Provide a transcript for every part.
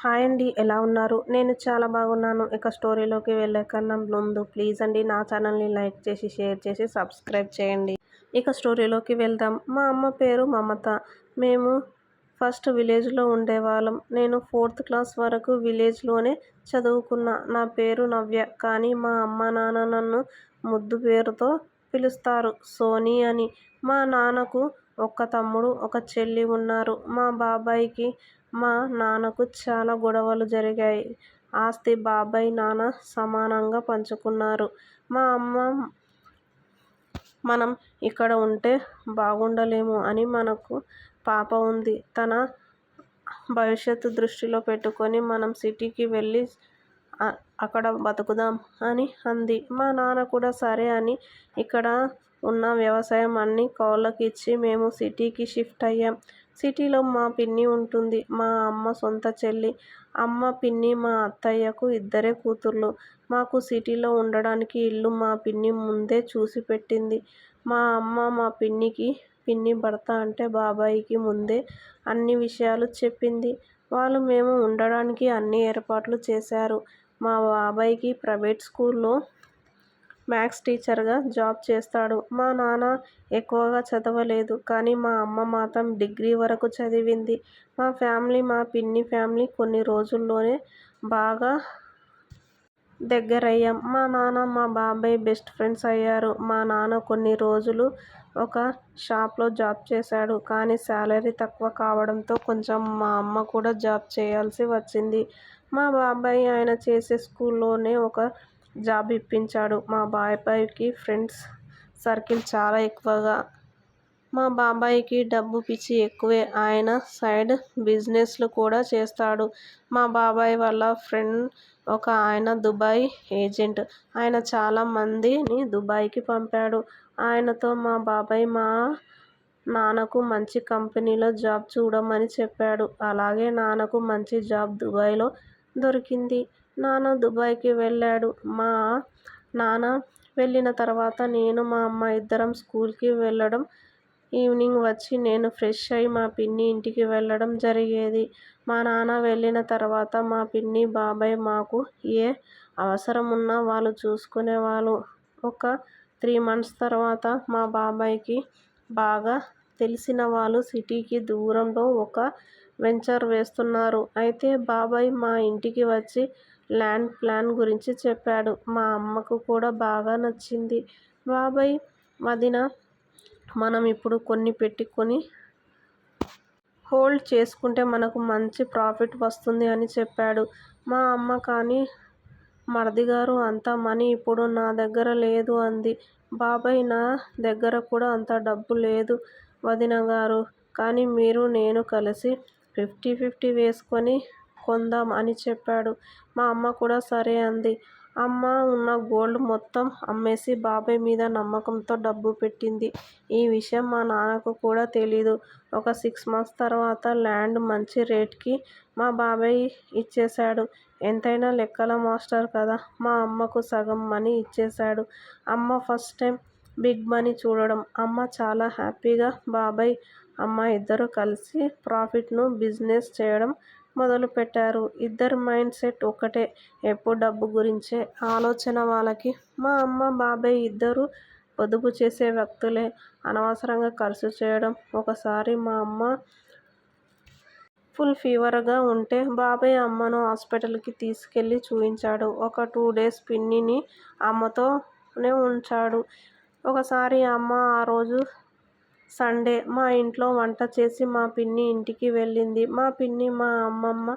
Hi అండి ఎలా ఉన్నారు? నేను చాలా బాగున్నాను. ఇక స్టోరీలోకి వెళ్ళే కన్నా ముందు ప్లీజ్ అండి నా ఛానల్ని లైక్ చేసి షేర్ చేసి సబ్స్క్రైబ్ చేయండి. ఇక స్టోరీలోకి వెళ్దాం. మా అమ్మ పేరు మమత. మేము ఫస్ట్ విలేజ్లో ఉండేవాళ్ళం. నేను ఫోర్త్ క్లాస్ వరకు విలేజ్లోనే చదువుకున్నా. నా పేరు నవ్య. కానీ మా అమ్మ నాన్న నన్ను ముద్దు పేరుతో పిలుస్తారు. సోనీ అని. మా నాన్నకు ఒక్క తమ్ముడు ఒక చెల్లి ఉన్నారు. మా బాబాయికి మా నాన్నకు చాలా గొడవలు జరిగాయి. ఆస్తి బాబాయ్ నాన్న సమానంగా పంచుకున్నారు. మా అమ్మ మనం ఇక్కడ ఉంటే బాగుండలేము అని మనకు పాప ఉంది. తన భవిష్యత్తు దృష్టిలో పెట్టుకొని మనం సిటీకి వెళ్ళి అక్కడ బతుకుదాం అని అంది. మా నాన్న కూడా సరే అని ఇక్కడ ఉన్న వ్యవసాయం అన్ని కౌళ్ళకి ఇచ్చి మేము సిటీకి షిఫ్ట్ అయ్యాం. సిటీలో మా పిన్ని ఉంటుంది. మా అమ్మ సొంత చెల్లి. అమ్మ పిన్ని మా అత్తయ్యకు ఇద్దరే కూతుర్లు. మాకు సిటీలో ఉండడానికి ఇల్లు మా పిన్ని ముందే చూసి పెట్టింది. మా అమ్మ మా పిన్నికి పిన్ని భర్త అంటే బాబాయికి ముందే అన్ని విషయాలు చెప్పింది. వాళ్ళు మేము ఉండడానికి అన్ని ఏర్పాట్లు చేశారు. మా బాబాయికి ప్రైవేట్ స్కూల్లో మ్యాథ్స్ టీచర్గా జాబ్ చేస్తాడు. మా నాన్న ఎక్కువగా చదవలేదు కానీ మా అమ్మ మాత్రం డిగ్రీ వరకు చదివింది. మా ఫ్యామిలీ మా పిన్ని ఫ్యామిలీ కొన్ని రోజుల్లోనే బాగా దగ్గరయ్యాం. మా నాన్న మా బాబాయ్ బెస్ట్ ఫ్రెండ్స్ అయ్యారు. మా నాన్న కొన్ని రోజులు ఒక షాప్లో జాబ్ చేశాడు కానీ శాలరీ తక్కువ కావడంతో కొంచెం మా అమ్మ కూడా జాబ్ చేయాల్సి వచ్చింది. మా బాబాయ్ ఆయన చేసే స్కూల్లోనే ఒక జాబ్ ఇప్పించాడు మా బాబాయ్కి ఫ్రెండ్స్ సర్కిల్ చాలా ఎక్కువగా. మా బాబాయ్కి డబ్బు పిచ్చి ఎక్కువే. ఆయన సైడ్ బిజినెస్లు కూడా చేస్తాడు. మా బాబాయ్ వాళ్ళ ఫ్రెండ్ ఒక ఆయన దుబాయ్ ఏజెంట్. ఆయన చాలా మందిని దుబాయ్కి పంపాడు. ఆయనతో మా బాబాయ్ మా నాన్నకు మంచి కంపెనీలో జాబ్ చూడమని చెప్పాడు. అలాగే నాన్నకు మంచి జాబ్ దుబాయ్లో దొరికింది. నాన్న దుబాయ్కి వెళ్ళాడు. మా నాన్న వెళ్ళిన తర్వాత నేను మా అమ్మ ఇద్దరం స్కూల్కి వెళ్ళడం. ఈవినింగ్ వచ్చి నేను ఫ్రెష్ అయ్యి మా పిన్ని ఇంటికి వెళ్ళడం జరిగేది. మా నాన్న వెళ్ళిన తర్వాత మా పిన్ని బాబాయ్ మాకు ఏ అవసరం ఉన్నా వాళ్ళు చూసుకునేవాళ్ళు. ఒక త్రీ మంత్స్ తర్వాత మా బాబాయ్కి బాగా తెలిసిన వాళ్ళు సిటీకి దూరంలో ఒక వెంచర్ వేస్తున్నారు. అయితే బాబాయ్ మా ఇంటికి వచ్చి ల్యాండ్ ప్లాన్ గురించి చెప్పాడు. మా అమ్మకు కూడా బాగా నచ్చింది. బాబాయ్ వదిన మనం ఇప్పుడు కొన్ని పెట్టుకొని హోల్డ్ చేసుకుంటే మనకు మంచి ప్రాఫిట్ వస్తుంది అని చెప్పాడు. మా అమ్మ కానీ మరిదిగారు అంత మనీ ఇప్పుడు నా దగ్గర లేదు అంది. బాబాయ్ నా దగ్గర కూడా అంత డబ్బు లేదు వదిన గారు. కానీ మీరు నేను కలిసి ఫిఫ్టీ ఫిఫ్టీ వేసుకొని కొందాం అని చెప్పాడు. మా అమ్మ కూడా సరే అంది. అమ్మ ఉన్న గోల్డ్ మొత్తం అమ్మేసి బాబాయ్ మీద నమ్మకంతో డబ్బు పెట్టింది. ఈ విషయం మా నాన్నకు కూడా తెలీదు. ఒక సిక్స్ మంత్స్ తర్వాత ల్యాండ్ మంచి రేట్కి మా బాబాయ్ ఇచ్చేశాడు. ఎంతైనా లెక్కల మాస్టర్ కదా. మా అమ్మకు సగం మనీ ఇచ్చేశాడు. అమ్మ ఫస్ట్ టైం బిగ్ మనీ చూడడం. అమ్మ చాలా హ్యాపీగా బాబాయ్ అమ్మ ఇద్దరు కలిసి ప్రాఫిట్ను బిజినెస్ చేయడం మొదలుపెట్టారు. ఇద్దరి మైండ్ సెట్ ఒకటే. ఎప్పుడు డబ్బు గురించే ఆలోచన వాళ్ళకి. మా అమ్మ బాబాయ్ ఇద్దరు పొదుపు చేసే వ్యక్తులే. అనవసరంగా ఖర్చు చేయడం. ఒకసారి మా అమ్మ ఫుల్ ఫీవర్గా ఉంటే బాబాయ్ అమ్మను హాస్పిటల్కి తీసుకెళ్ళి చూపించాడు ఒక టూ డేస్ పిన్నిని అమ్మతోనే ఉంచాడు. ఒకసారి అమ్మ ఆ రోజు సండే మా ఇంట్లో వంట చేసి మా పిన్ని ఇంటికి వెళ్ళింది. మా పిన్ని మా అమ్మమ్మ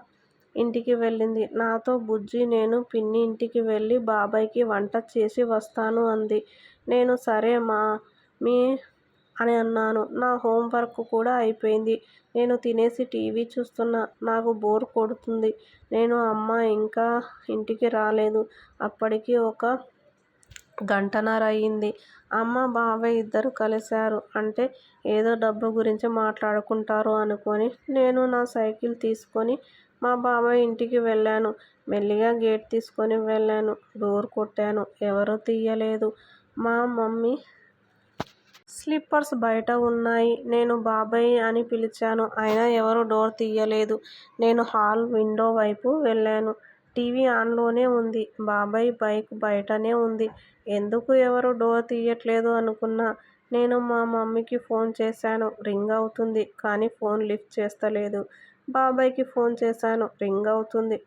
ఇంటికి వెళ్ళింది. నాతో బుజ్జి నేను పిన్ని ఇంటికి వెళ్ళి బాబాయ్కి వంట చేసి వస్తాను అంది. నేను సరే మా మీ అని అన్నాను. నా హోంవర్క్ కూడా అయిపోయింది. నేను తినేసి టీవీ చూస్తున్నా. నాకు బోర్ కొడుతుంది. నేను అమ్మ ఇంకా ఇంటికి రాలేదు. అప్పటికి ఒక గంటన్నర అయింది అమ్మ బాబాయ్ ఇద్దరు కలిశారు. అంటే ఏదో డబ్బు గురించి మాట్లాడుకుంటారు అనుకొని నేను నా సైకిల్ తీసుకొని మా బాబాయ్ ఇంటికి వెళ్ళాను. మెల్లిగా గేట్ తీసుకొని వెళ్ళాను. డోర్ కొట్టాను. ఎవరూ తీయలేదు. మా మమ్మీ స్లిప్పర్స్ బయట ఉన్నాయి. నేను బాబాయ్ అని పిలిచాను. అయినా ఎవరు డోర్ తీయలేదు. నేను హాల్ విండో వైపు వెళ్ళాను. టీవీ ఆన్లోనే ఉంది. బాబాయ్ బైక్ బయటనే ఉంది. ఎందుకు ఎవరు డోర్ తీయట్లేదు అనుకున్నా. నేను మా మమ్మీకి ఫోన్ చేశాను. రింగ్ అవుతుంది కానీ ఫోన్ లిఫ్ట్ చేస్తలేదు. బాబాయ్కి ఫోన్ చేశాను. రింగ్ అవుతుంది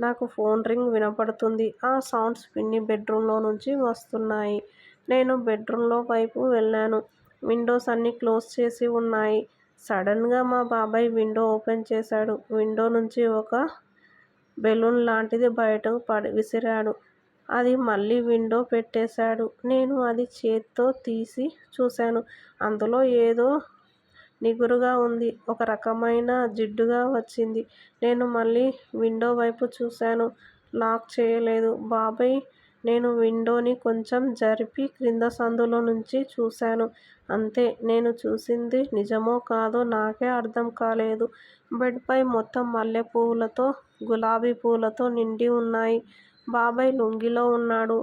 నాకు ఫోన్ రింగ్ వినపడుతుంది ఆ సౌండ్స్ విన్ని బెడ్రూమ్లో నుంచి వస్తున్నాయి. నేను బెడ్రూమ్లో వైపు వెళ్ళాను. విండోస్ అన్నీ క్లోజ్ చేసి ఉన్నాయి సడన్గా మా బాబాయ్ విండో ఓపెన్ చేశాడు. విండో నుంచి ఒక బెలూన్ లాంటిది బయటకు విసిరాడు. అది మళ్ళీ విండో పెట్టేశాడు. నేను అది చేత్తో తీసి చూశాను. అందులో ఏదో నిగురుగా ఉంది ఒక రకమైన జిడ్డుగా వచ్చింది. నేను మళ్ళీ విండో వైపు చూశాను. లాక్ చేయలేదు. బాబాయ్ నేను విండోని కొంచెం జరిపి క్రింద సందులో నుంచి చూశాను. అంతే నేను చూసింది నిజమో కాదో నాకే అర్థం కాలేదు. బెడ్ పై మొత్తం మల్లెపూలతో, గులాబీ పూలతో నిండి ఉన్నాయి బాబాయ్ లుంగీలో ఉన్నాడు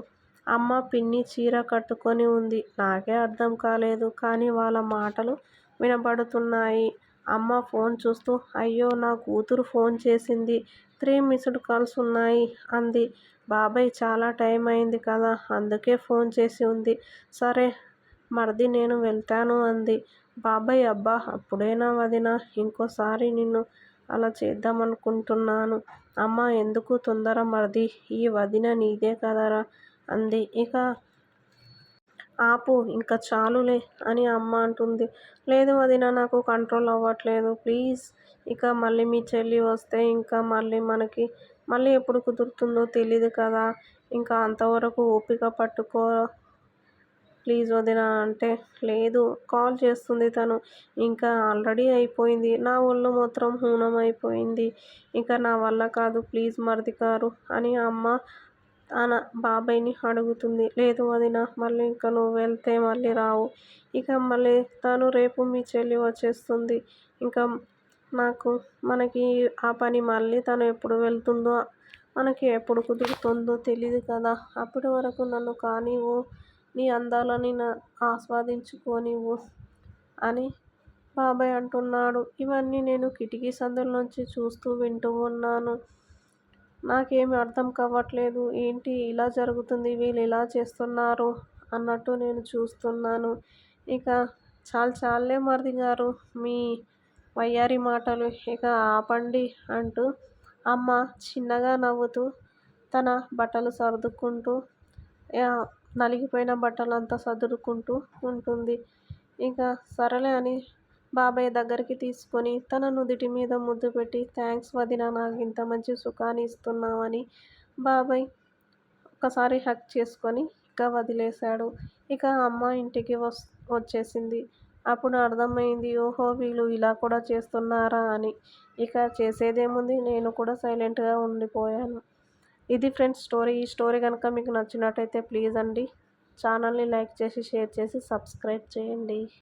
అమ్మ పిన్ని చీర కట్టుకుని ఉంది నాకే అర్థం కాలేదు. కానీ వాళ్ళ మాటలు వినబడుతున్నాయి. అమ్మ ఫోన్ చూస్తూ అయ్యో నా కూతురు ఫోన్ చేసింది. త్రీ మిస్డ్ కాల్స్ ఉన్నాయి అంది. బాబాయ్ చాలా టైం అయింది కదా. అందుకే ఫోన్ చేసి ఉంది సరే మరిది నేను వెళ్తాను అంది. బాబాయ్ అబ్బా అప్పుడేనా వదినా! ఇంకోసారి నిన్ను అలా చేద్దామనుకుంటున్నాను. అమ్మా ఎందుకు తొందర మరిది ఈ వదిన నీదే కదరా అంది. ఇక ఆపు ఇంక చాలులే అని అమ్మ అంటుంది లేదు వదినా నాకు కంట్రోల్ అవ్వట్లేదు. ప్లీజ్ ఇక మళ్ళీ మీ చెల్లి వస్తే ఇంక మళ్ళీ మనకి మళ్ళీ ఎప్పుడు కుదురుతుందో తెలీదు కదా! ఇంక అంతవరకూ ఓపిక పట్టుకో ప్లీజ్ వదినా అంటే లేదు కాల్ చేస్తుంది తను. ఇంకా ఆల్రెడీ అయిపోయింది. నా ఒళ్ళు మాత్రం హూనం అయిపోయింది. ఇంకా నా వల్ల కాదు ప్లీజ్ మరిదిగారు అని అమ్మ తన బాబాయ్ని అడుగుతుంది లేదు వదినా మళ్ళీ ఇంక నువ్వు వెళ్తే మళ్ళీ రావు. ఇక మళ్ళీ తను రేపు మీ చెల్లి వచ్చేస్తుంది. ఇంకా నాకు మనకి ఆ పని మళ్ళీ తను ఎప్పుడు వెళ్తుందో, మనకి ఎప్పుడు కుదురుతుందో తెలియదు కదా! అప్పటి వరకు నన్ను కానివ్వు. నీ అందాలని ఆస్వాదించుకోనివ్వు అని బాబాయ్ అంటున్నాడు. ఇవన్నీ నేను కిటికీ సందులోంచి చూస్తూ వింటూ ఉన్నాను నాకేమి అర్థం కావట్లేదు. ఏంటి ఇలా జరుగుతుంది వీళ్ళు ఇలా చేస్తున్నారు అన్నట్టు నేను చూస్తున్నాను. ఇక చాలా చాలే మరిది గారు మీ వయ్యారి మాటలు ఇక ఆపండి అంటూ అమ్మ చిన్నగా నవ్వుతూ తన బట్టలు సర్దుకుంటూ నలిగిపోయిన బట్టలంతా సర్దుకుంటూ ఉంటుంది ఇక సరేలే అని బాబాయ్ దగ్గరికి తీసుకొని తన నుదుటి మీద ముద్దు పెట్టి థాంక్స్ వదినా ఇంత మంచి సుఖాన్ని ఇస్తున్నామని బాబాయ్ ఒకసారి హక్ చేసుకొని ఇక వదిలేశాడు. ఇక అమ్మ ఇంటికి వచ్చేసింది. అప్పుడు అర్థమైంది ఓహో వీళ్ళు ఇలా కూడా చేస్తున్నారా అని. ఇక చేసేదేముంది నేను కూడా సైలెంట్గా ఉండిపోయాను ఇది ఫ్రెండ్స్ స్టోరీ ఈ స్టోరీ కనుక మీకు నచ్చినట్టయితే ప్లీజ్ అండి ఛానల్ని లైక్ చేసి షేర్ చేసి సబ్స్క్రైబ్ చేయండి.